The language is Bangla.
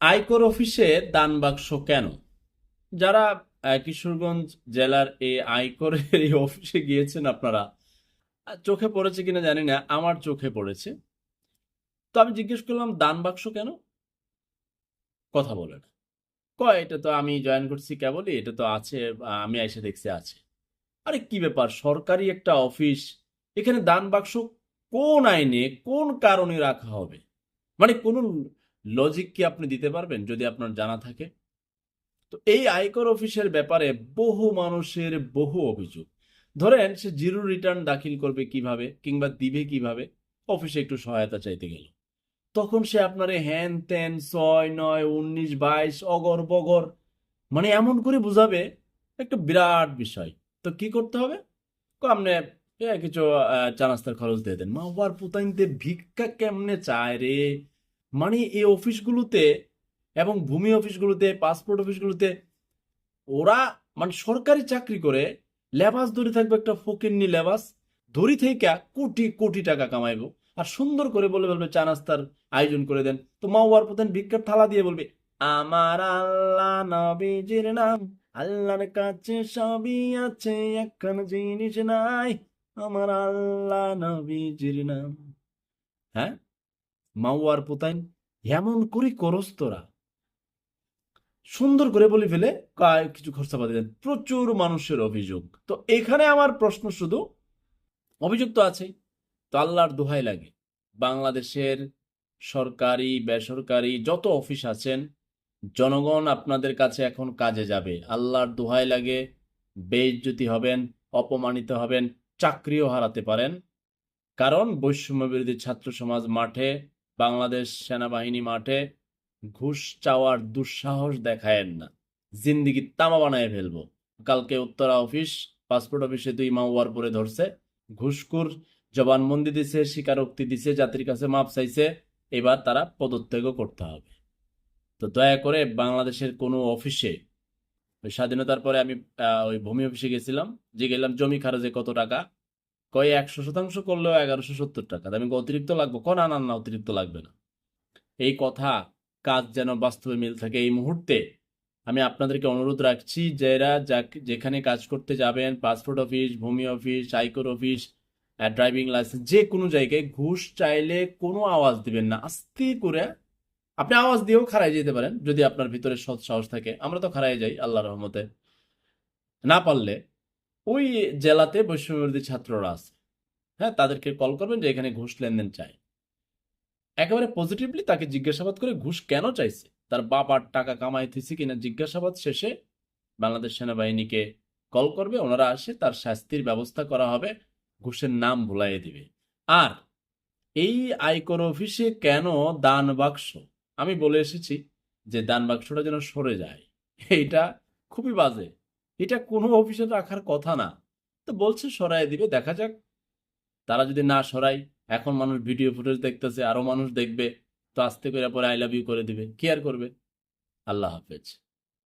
আয়কর অফিসে দান বাক্স কেন? যারা কিশোরগঞ্জ জেলার এই আয়করের এই অফিসে গিয়েছেন আপনারা চোখে পড়েছে কিনা জানি না, আমার চোখে পড়েছে। তো আমি জিজ্ঞেস করলাম, দান বাক্স কেন? কথা বলে না কয়, এটা তো আমি জয়েন করছি কেবলই, এটা তো আছে আমি এসে দেখছি, আছে। আরে, কি ব্যাপার? সরকারি একটা অফিস, এখানে দান বাক্স কোন আইনে, কোন কারণে রাখা হবে? মানে কোন লজিক কি আপনি দিতে পারবেন যদি আপনার জানা থাকে? তো এই আয়কর অফিসের ব্যাপারে বহু মানুষের বহু অভিযোগ। ধরেন সে জিরো রিটার্ন দাখিল করবে কীভাবে কিংবা দিবে কীভাবে? অফিসে একটু সহায়তা চাইতে গেল। তখন সে আপনার হ্যান ত্যান ছয় নয় উনিশ বাইশ অগর বগর মানে এমন করে বুঝাবে একটা বিরাট বিষয়। তো কি করতে হবে? আপনি কিছু আহ, চা নাস্তার খরচ দিয়ে দেন। মা বাবার পুতাইনতে ভিক্ষা কেমনে চায় রে? মানে এই অফিসগুলোতে এবং ভূমি অফিসগুলোতে পাসপোর্ট অফিসগুলোতে ওরা মানে সরকারি চাকরি করে, লেবাস ধরে থাকবে একটা ফকিন্নি লেবাস ধরি থেকে কোটি কোটি টাকা কামাইবো। আর সুন্দর করে বলে বলবে চা নাস্তার আয়োজন করে দেন। তো মা ওয়ার প্রধান ভিক্ষার থালা দিয়ে বলবে, আমার আল্লাহ নবীজির নাম, আল্লাহর কাছে সবই আছে, একখান জিনিস নাই। আমার আল্লাহ নবীজির নাম। হ্যাঁ? মাওয়ার পোতাইন, এমন করি করস তোরা সুন্দর করে বলে ফেলে কিছু খরচাপাতি দেন প্রচুর মানুষের অভিযোগ। তো এখানে আমার প্রশ্ন শুধু, অভিযোগ তো আছেই। তো আল্লাহর দোহাই লাগে। বাংলাদেশের সরকারি, বেসরকারি যত অফিস আছেন, জনগণ আপনাদের কাছে এখন কাজে যাবে। আল্লাহর দোহাই লাগে, বেইজ্জতি হবেন, অপমানিত হবেন, চাকরিও হারাতে পারেন। কারণ বৈষম্য বিরোধী ছাত্র সমাজ মাঠে বাংলাদেশ সেনাবাহিনী মাঠে ঘুষ চাওয়ার দুঃসাহস দেখায়েন না। জিন্দিগি তামা বানায় ফেলব। কালকে উত্তরা অফিস, পাসপোর্ট অফিসে দুই মাওয়ার পরে ধরছে। ঘুষখুর জবানবন্দি দিছে, স্বীকারোক্তি দিছে যাত্রীর কাছে মাপ চাইছে। এবার তারা পদত্যাগও করতে হবে। তো দয়া করে বাংলাদেশের কোনো অফিসে, ওই স্বাধীনতার পরে আমি ওই ভূমি অফিসে গেছিলাম। যে গেলাম জমি খারজে কত টাকা? কয় একশো শতাংশ করলেও এগারোশো সত্তর টাকা। আমি অতিরিক্ত লাগবো? ক না না অতিরিক্ত লাগবে না। এই কথা কাজ যেন বাস্তবে মিল থাকে এই মুহূর্তে আমি আপনাদেরকে অনুরোধ রাখছি, যারা যেখানে কাজ করতে যাবেন, পাসপোর্ট অফিস, ভূমি অফিস, আয়কর অফিস ড্রাইভিং লাইসেন্স, যে কোনো জায়গায় ঘুষ চাইলে কোনো আওয়াজ দিবেন না। আস্তে করে আপনি আওয়াজ দিয়েও খারাই যেতে পারেন, যদি আপনার ভিতরে সৎ সাহস থাকে। আমরা তো খারাই যাই আল্লাহ রহমতে। না পারলে ওই জেলাতে বৈষম্যবিরোধী ছাত্ররা আছে। হ্যাঁ তাদেরকে কল করবেন যে এখানে ঘুষ লেনদেন চাই। একেবারে পজিটিভলি তাকে জিজ্ঞাসাবাদ করে ঘুষ কেন চাইছে? তার বাবার টাকা কামাইতেছে কিনা জিজ্ঞাসাবাদ শেষে বাংলাদেশ সেনাবাহিনীকে কল করবে, ওনারা আসে, তার শাস্তির ব্যবস্থা করা হবে, ঘুষের নাম ভুলাইয়ে দিবে। আর এই আয়কর অফিসে কেন দান বাক্স? আমি বলে এসেছি যে দান বাক্সটা যেন সরে যায়। এইটা খুবই বাজে। এটা কোনো অফিসে রাখার কথা না। তো বলছে সরাই দিবে, দেখা যাক। তারা যদি না সরাই এখন মানুষ ভিডিও ফুটেজ দেখতেছে, আরও মানুষ দেখবে। তো আস্তে করে পরে আই লাভ ইউ করে দিবে। কেয়ার করবে। আল্লাহ হাফেজ।